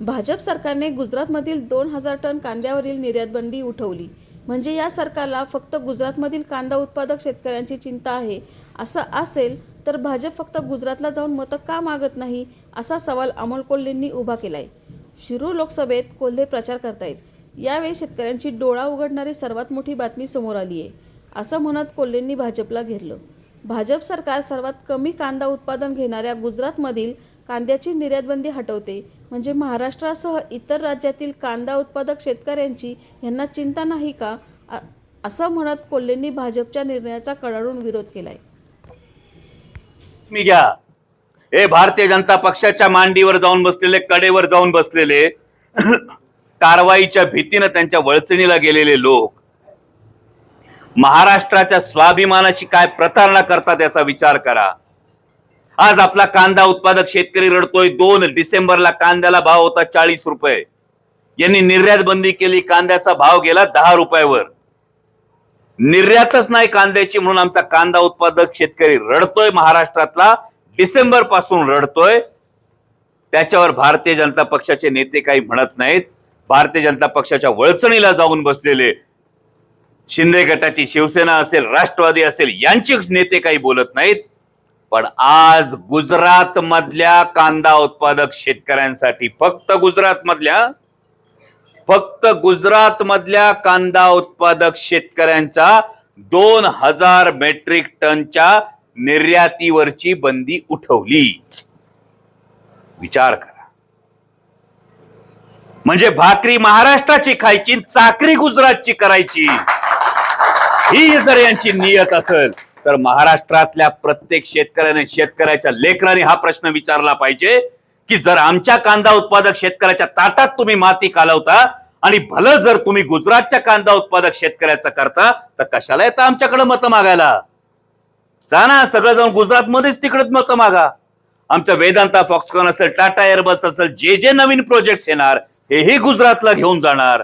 भाजप सरकारने गुजरातमधील दोन हजार टन कांद्यावरील निर्यातबंदी उठवली. म्हणजे या सरकारला फक्त गुजरातमधील कांदा उत्पादक शेतकऱ्यांची चिंता आहे. असं असेल तर भाजप फक्त गुजरातला जाऊन मतं का मागत नाही असा सवाल अमोल कोल्हेंनी उभा केलाय. शिरूर लोकसभेत कोल्हे प्रचार करतायत. यावेळी शेतकऱ्यांची डोळा उघडणारी सर्वात मोठी बातमी समोर आली आहे असं म्हणत कोल्हेंनी भाजपला घेरलं. भाजप सरकार सर्वात कमी कांदा उत्पादन घेणाऱ्या गुजरातमधील कांद्याची निर्यातबंदी हटवते म्हणजे महाराष्ट्रासह इतर राज्यातील कांदा उत्पादक शेतकऱ्यांची यांना चिंता नाही का? असं म्हणत कोल्हेंनी भाजपच्या निर्णयाचा कडाडून विरोध केलाय. मी घ्या. हे भारतीय जनता पक्षाच्या मांडीवर जाऊन बसलेले कडेवर जाऊन बसलेले कारवाईच्या भीतीनं त्यांच्या वळचणीला गेलेले लोक महाराष्ट्राच्या स्वाभिमानाची काय प्रतारणा करतात याचा विचार करा. आज आपला कांदा उत्पादक शेतकरी रडतोय. दोन डिसेंबरला कांद्याला भाव होता चाळीस रुपये. यांनी निर्यात बंदी केली कांद्याचा भाव गेला दहा रुपयावर. निर्यातच नाही कांद्याची म्हणून आमचा कांदा उत्पादक शेतकरी रडतोय. महाराष्ट्रातला डिसेंबरपासून रडतोय. त्याच्यावर भारतीय जनता पक्षाचे नेते काही म्हणत नाहीत. भारतीय जनता पक्षाच्या वळचणीला जाऊन बसलेले. शिंदे गटाची शिवसेना असेल राष्ट्रवादी असेल यांचे नेते काही बोलत नाहीत. पण आज गुजरात मधल्या कांदा उत्पादक शेतकऱ्यांसाठी फक्त गुजरात मधल्या फक्त गुजरात मधल्या कांदा उत्पादक शेतकऱ्यांचा दोन हजार मेट्रिक टनच्या निर्यातीवरची बंदी उठवली. विचार करा. म्हणजे भाकरी महाराष्ट्राची खायची चाकरी गुजरातची करायची. ही जर यांची नियत असेल तर महाराष्ट्रातल्या प्रत्येक शेतकऱ्याने शेतकऱ्याच्या लेकराने हा प्रश्न विचारला पाहिजे की जर आमच्या कांदा उत्पादक शेतकऱ्याच्या ताटात तुम्ही माती कालवता आणि भलं जर तुम्ही गुजरातच्या कांदा उत्पादक शेतकऱ्याचं करता तर कशाला येतं आमच्याकडे मतं मागायला? जा ना सगळं जाऊन गुजरातमध्येच तिकडेच मतं मागा. आमचं वेदांता फॉक्सकॉन असेल टाटा एअरबस असेल जे जे नवीन प्रोजेक्ट्स येणार हेही गुजरातला घेऊन जाणार.